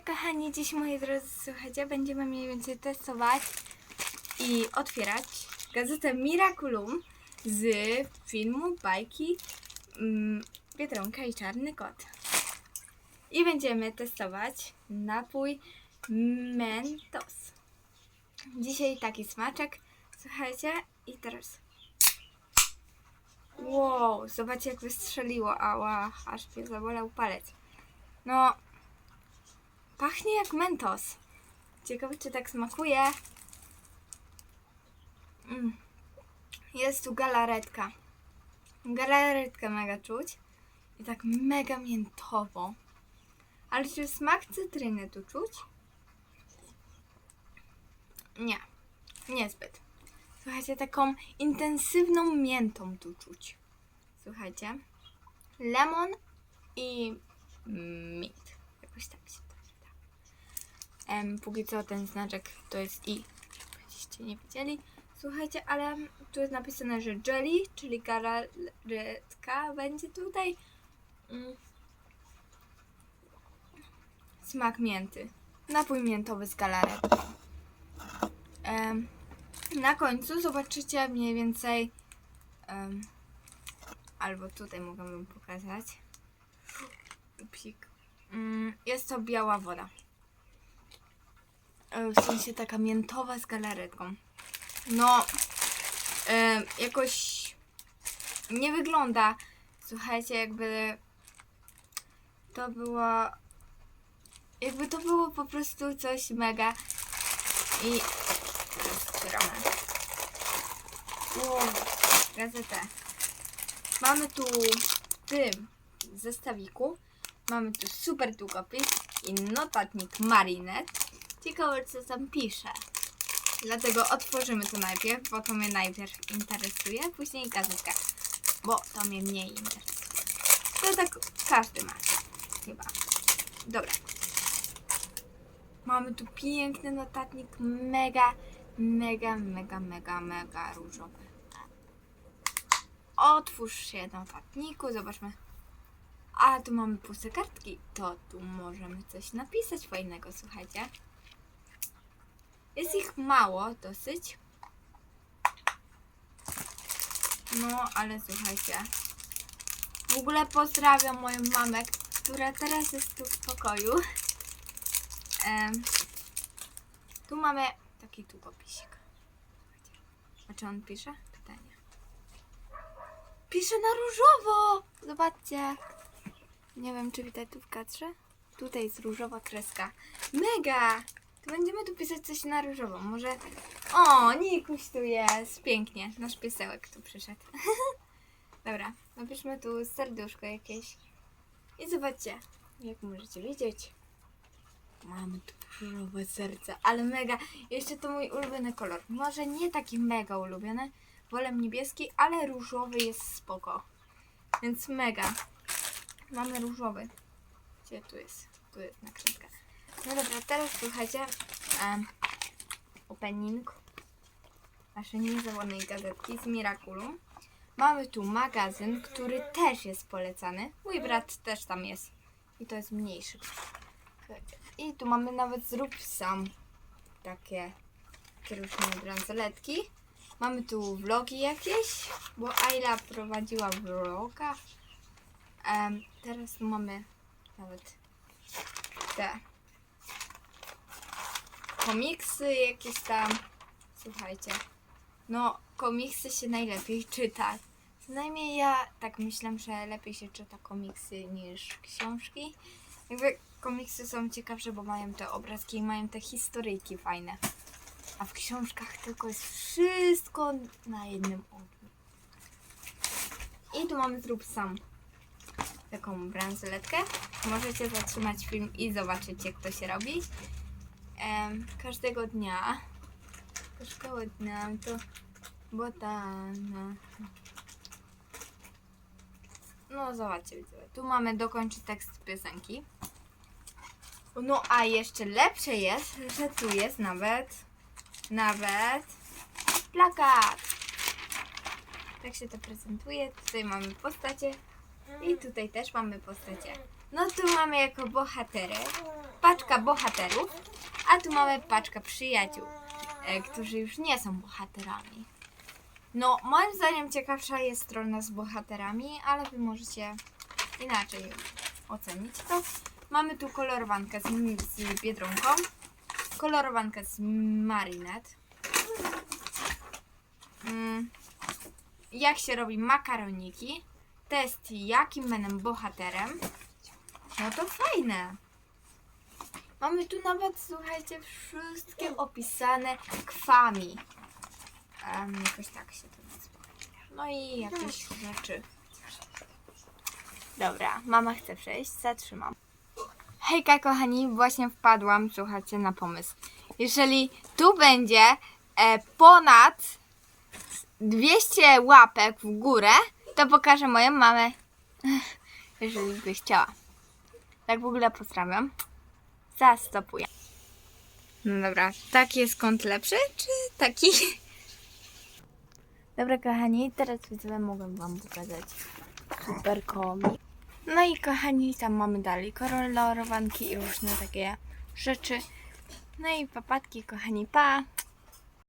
Kochani, dziś moi drodzy, słuchajcie, będziemy mniej więcej testować i otwierać gazetę Miraculum z filmu bajki mm, i Czarny Kot. I będziemy testować napój Mentos. Dzisiaj taki smaczek, słuchajcie, i teraz... Wow, zobaczcie jak wystrzeliło, ała, aż mnie zabolał palec. No, Pachnie jak mentos. Ciekawe, czy tak smakuje. Mm. Jest tu galaretka. Galaretkę mega czuć. I tak mega miętowo. Ale czy smak cytryny tu czuć? Nie. Niezbyt. Słuchajcie, taką intensywną miętą tu czuć. Słuchajcie. Lemon i mint. Jakoś tak się to czyta. Em, póki co ten znaczek to jest i. Byście nie widzieli. Słuchajcie, ale tu jest napisane, że jelly, czyli galaretka będzie tutaj. Mm. Smak mięty. Napój miętowy z galaretką. Em, na końcu zobaczycie mniej więcej. em, albo tutaj mogę wam pokazać. Mm, jest to biała woda. E, W sensie taka miętowa z galaretką. No, e, jakoś nie wygląda. Słuchajcie, jakby to było. Jakby to było po prostu coś mega. I. Otwieramy. Gazetę. Mamy tu w tym zestawiku. Mamy tu super długopis i notatnik Marinet. Ciekawe, co tam pisze. Dlatego otworzymy to najpierw, bo to mnie najpierw interesuje, później gazetkę, bo to mnie mniej interesuje. To tak każdy ma, chyba. Dobra. Mamy tu piękny notatnik, mega, mega, mega, mega, mega różowy. Otwórz się notatniku, zobaczmy. A tu mamy puste kartki, to tu możemy coś napisać fajnego, słuchajcie. Jest ich mało dosyć. No, ale słuchajcie. W ogóle pozdrawiam moją mamę, która teraz jest tu w pokoju. Tu mamy taki długopisik. Słuchajcie. A czy on pisze? Pytanie. Pisze na różowo! Zobaczcie. Nie wiem, czy widać tu w kadrze. Tutaj jest różowa kreska. Mega! To będziemy tu pisać coś na różowo. Może... O, Nikuś tu jest. Pięknie. Nasz piesełek tu przyszedł. Dobra, napiszmy tu serduszko jakieś. I zobaczcie, jak możecie widzieć. Mamy tu różowe serce, ale mega. Jeszcze to mój ulubiony kolor. Może nie taki mega ulubiony. Wolę niebieski, ale różowy jest spoko. Więc mega. Mamy różowy. Gdzie tu jest? Tu jest nakrętka. No dobra, teraz słuchajcie. Um, opening naszej niezawodnej gazetki z Miraculum. Mamy tu magazyn, który też jest polecany. Mój brat też tam jest. I to jest mniejszy. I tu mamy nawet zrób sam takie, różne bransoletki. Mamy tu vlogi jakieś, bo Ayla prowadziła vloga. Em, teraz mamy nawet te komiksy jakieś tam. Słuchajcie, no komiksy się najlepiej czyta. Przynajmniej ja tak myślę, że lepiej się czyta komiksy niż książki. Jakby komiksy są ciekawsze, bo mają te obrazki i mają te historyjki fajne. A w książkach tylko jest wszystko na jednym ogniu. I tu mamy zrób sam taką bransoletkę. Możecie zatrzymać film i zobaczyć jak to się robi. Em, każdego dnia każdego dnia to botana. No zobaczcie, widzowie. tu mamy dokończyć tekst piosenki. No a jeszcze lepsze jest, że tu jest nawet, nawet plakat. Tak się to prezentuje. Tutaj mamy postacie i tutaj też mamy postacie. No tu mamy jako bohaterę paczka bohaterów, a tu mamy paczkę przyjaciół, e, którzy już nie są bohaterami. No, moim zdaniem ciekawsza jest strona z bohaterami, ale wy możecie inaczej ocenić to. Mamy tu kolorowankę z, z Biedronką, kolorowankę z Marinette, mm, jak się robi makaroniki, test jakim będę bohaterem. No to fajne. Mamy tu nawet, słuchajcie, wszystkie opisane kwami. Um, jakoś tak się to nazywa. No i jakieś rzeczy. Dobra, mama chce przejść, zatrzymam. Hejka kochani, właśnie wpadłam, słuchajcie, na pomysł. Jeżeli tu będzie e, ponad 200 łapek w górę, to pokażę moją mamę, jeżeli by chciała. Tak w ogóle pozdrawiam. Zastopuję. No dobra, taki jest kąt lepszy, czy taki? Dobra kochani, teraz widzowie mogę wam pokazać super komik. No i kochani, tam mamy dalej kolorowanki i różne takie rzeczy. No i papatki, kochani, pa!